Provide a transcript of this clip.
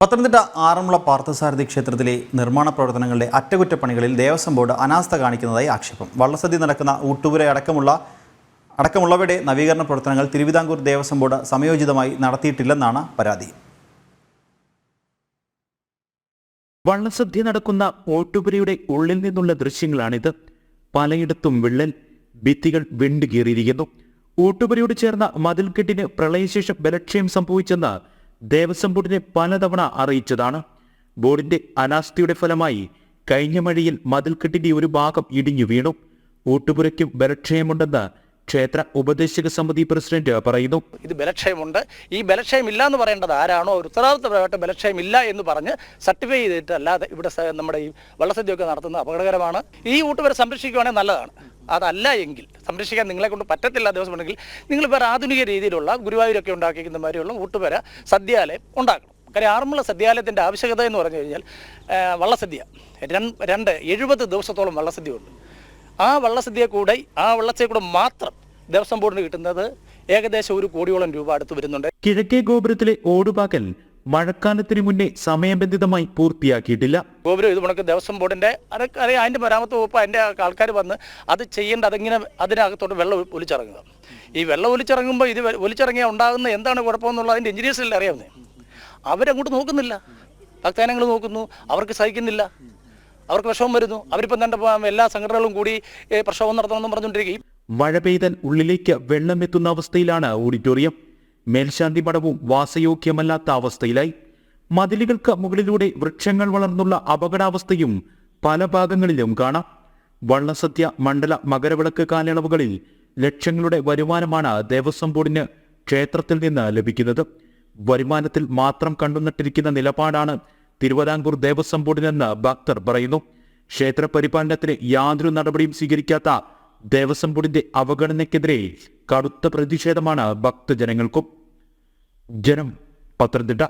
പത്തനംതിട്ട ആറന്മുള പാർത്ഥസാരഥി ക്ഷേത്രത്തിലെ നിർമ്മാണ പ്രവർത്തനങ്ങളുടെ അറ്റകുറ്റപ്പണികളിൽ ദേവസ്വം ബോർഡ് അനാസ്ഥ കാണിക്കുന്നതായി ആക്ഷേപം. വള്ളസദ്യ നടക്കുന്ന ഊട്ടുപുര അടക്കമുള്ള അടക്കമുള്ളവയുടെ നവീകരണ പ്രവർത്തനങ്ങൾ തിരുവിതാംകൂർ ദേവസ്വം ബോർഡ് സമയോചിതമായി നടത്തിയിട്ടില്ലെന്നാണ് പരാതി. വള്ളസദ്യ നടക്കുന്ന ഓട്ടുപുരയുടെ ഉള്ളിൽ നിന്നുള്ള ദൃശ്യങ്ങളാണിത്. പലയിടത്തും വിള്ളൽ ഭിത്തികൾ വിണ്ടുകീറിയിരിക്കുന്നു. ഊട്ടുപുരയോട് ചേർന്ന മതിൽക്കെട്ടിന് പ്രളയശേഷം ബലക്ഷയം സംഭവിച്ചെന്ന് ദേവസ്വം ബോർഡിനെ പലതവണ അറിയിച്ചതാണ്. ബോർഡിന്റെ അനാസ്ഥയുടെ ഫലമായി കഴിഞ്ഞ മഴയിൽ മതിൽക്കെട്ടിന്റെ ഒരു ഭാഗം ഇടിഞ്ഞു വീണു. ഊട്ടുപുരയ്ക്കും ബലക്ഷയമുണ്ടെന്ന് ക്ഷേത്ര ഉപദേശക സമിതി പ്രസിഡന്റ് പറയുന്നു. ഇത് ബലക്ഷയമുണ്ട്. ഈ ബലക്ഷയം ഇല്ല എന്ന് പറയേണ്ടത് ആരാണോ? ഒരു ഉത്തരവാദിത്തപരമായിട്ട് ബലക്ഷയം ഇല്ല എന്ന് പറഞ്ഞ് സർട്ടിഫൈ ചെയ്തിട്ട് അല്ലാതെ ഇവിടെ നമ്മുടെ ഈ വള്ളസദ്യയൊക്കെ നടത്തുന്നത് അപകടകരമാണ്. ഈ ഊട്ടുവരെ സംരക്ഷിക്കുകയാണെങ്കിൽ നല്ലതാണ്. അതല്ല എങ്കിൽ സംരക്ഷിക്കാൻ നിങ്ങളെ കൊണ്ട് പറ്റത്തില്ല ദിവസം ഉണ്ടെങ്കിൽ നിങ്ങൾ വേറെ ആധുനിക രീതിയിലുള്ള ഗുരുവായൂരൊക്കെ ഉണ്ടാക്കിയിരിക്കുന്ന മാതിരിയുള്ള ഊട്ടുപേര സദ്യാലയം ഉണ്ടാക്കണം. കാര്യം ആറന്മുള സദ്യാലയത്തിന്റെ ആവശ്യകത എന്ന് പറഞ്ഞു കഴിഞ്ഞാൽ വള്ളസദ്യ. രണ്ട് എഴുപത് ദിവസത്തോളം വള്ളസദ്യ ഉണ്ട് ആ വള്ളസദ്യ കൂടെ ആ വള്ളസദ്യ കൂടെ മാത്രം ദേവസ്വം ബോർഡിന് കിട്ടുന്നത് ഏകദേശം ഒരു കോടിയോളം രൂപ അടുത്ത് വരുന്നുണ്ട്. കിഴക്കേ ഗോപുരത്തിലെ ഓടുപാകൽ മഴക്കാലത്തിന് മുന്നേ സമയബന്ധിതമായി പൂർത്തിയാക്കിയിട്ടില്ല. ഗോപുരം ഇത് കണക്ക് ദേവസ്വം ബോർഡിന്റെ അറിയാം അതിന്റെ മരാമത്ത് വകുപ്പ് അതിന്റെ ആൾക്കാർ വന്ന് അത് ചെയ്യേണ്ട അതിങ്ങനെ അതിനകത്തോട്ട് വെള്ളം ഒലിച്ചിറങ്ങുക. ഈ വെള്ളം ഒലിച്ചിറങ്ങുമ്പോൾ ഇത് ഒലിച്ചിറങ്ങിയാൽ ഉണ്ടാകുന്ന എന്താണ് കുഴപ്പമെന്നുള്ള അതിന്റെ എഞ്ചിനീയേഴ്സ് അല്ലേ അറിയാവുന്നത് അവരങ്ങോട്ട് നോക്കുന്നില്ല. ഭക്താനങ്ങൾ നോക്കുന്നു അവർക്ക് സഹിക്കുന്നില്ല. അവർക്ക് വിഷമം വരുന്നു. അവരിപ്പം തന്നെ എല്ലാ സംഘടനകളും കൂടി പ്രക്ഷോഭം നടത്തണമെന്നും പറഞ്ഞുകൊണ്ടിരിക്കും മഴ പെയ്താൽ ഉള്ളിലേക്ക് വെള്ളം എത്തുന്ന അവസ്ഥയിലാണ് ഓഡിറ്റോറിയം. മേൽശാന്തി മഠവും വാസയോഗ്യമല്ലാത്ത അവസ്ഥയിലായി. മതിലുകൾക്ക് മുകളിലൂടെ വൃക്ഷങ്ങൾ വളർന്നുള്ള അപകടാവസ്ഥയും പല ഭാഗങ്ങളിലും കാണാം. വള്ളസദ്യ മണ്ഡല മകരവിളക്ക് കാലയളവുകളിൽ ലക്ഷങ്ങളുടെ വരുമാനമാണ് ദേവസ്വം ബോർഡിന് ക്ഷേത്രത്തിൽ നിന്ന് ലഭിക്കുന്നത്. വരുമാനത്തിൽ മാത്രം കണ്ടുനട്ടിരിക്കുന്ന നിലപാടാണ് തിരുവിതാംകൂർ ദേവസ്വം ബോർഡിനെന്ന് ഭക്തർ പറയുന്നു. ക്ഷേത്ര പരിപാലനത്തിന് യാതൊരു നടപടിയും സ്വീകരിക്കാത്ത ദേവസ്വം ബോർഡിന്റെ അവഗണനയ്ക്കെതിരെ കടുത്ത പ്രതിഷേധമാണ് ഭക്തജനങ്ങൾക്കും. ജനം പത്തനംതിട്ട